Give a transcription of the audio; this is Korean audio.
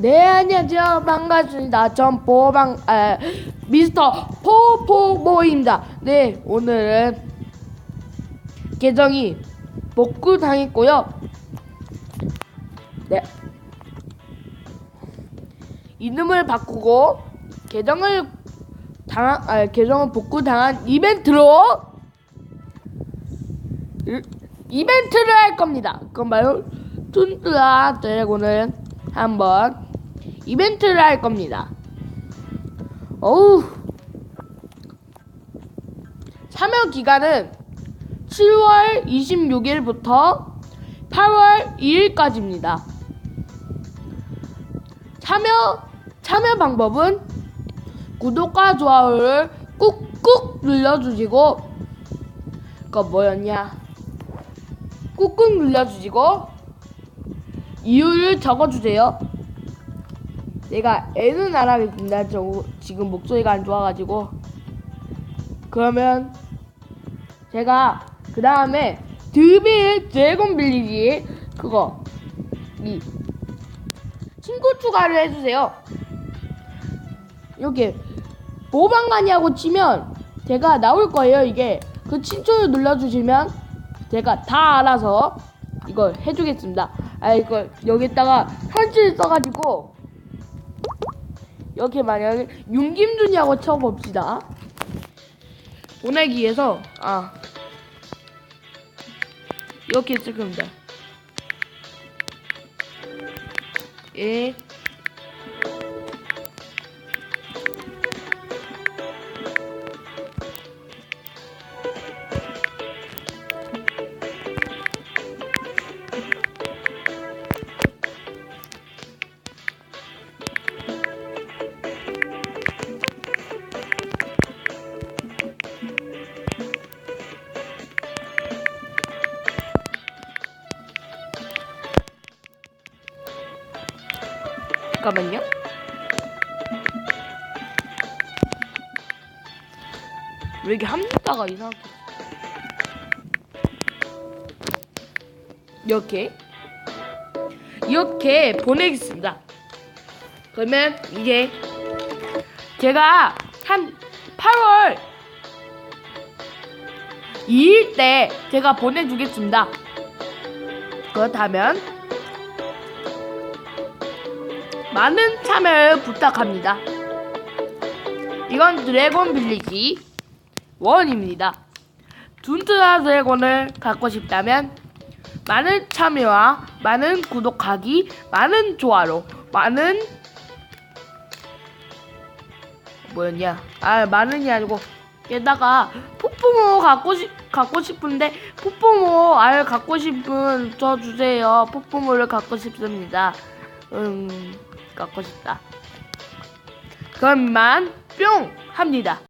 네 안녕하세요. 반갑습니다. 전 보방 에, 미스터 포포보입니다. 네 오늘은 계정이 복구 당했고요. 네. 이름을 바꾸고 계정을 당한 아, 계정을 복구 당한 이벤트로 이- 이벤트를 할 겁니다. 그건 바로 툰뚜아 드래곤을 한번 이벤트를 할 겁니다. 어우 참여 기간은 7월 26일부터 8월 2일까지입니다. 참여 참여 방법은 구독과 좋아요를 꾹꾹 눌러주시고 그거 뭐였냐? 꾹꾹 눌러주시고 이유를 적어주세요. 내가 애는 알아겠습니다. 저 지금 목소리가 안 좋아가지고 그러면 제가 그 다음에 드빌 드래곤 빌리지 그거 이 친구 추가를 해주세요. 이렇게 모방가니하고 치면 제가 나올 거예요. 이게 그 친추를 눌러주시면 제가 다 알아서 이걸 해주겠습니다. 아 이거 여기다가 편지를 써가지고 이렇게 만약에 윤김준이하고 쳐봅시다. 보내기 위해서 아 이렇게 쓸 겁니다. 예. 잠깐만요. 왜 이렇게 합니다가 이상하게. 이렇게. 이렇게 보내겠습니다. 그러면 이제 제가 한 8월 2일 때 제가 보내주겠습니다. 그렇다면 많은 참여를 부탁합니다. 이건 드래곤 빌리지 원입니다. 둔트나 드래곤을 갖고 싶다면 많은 참여와 많은 구독하기, 많은 좋아요, 많은 뭐였냐? 아 많은이 아니고 게다가 폭풍호 갖고 싶 갖고 싶은데 폭풍호 알 갖고 싶은 저 주세요. 폭풍호를 갖고 싶습니다. 음 갖고 싶다. 그럼만 뿅 합니다.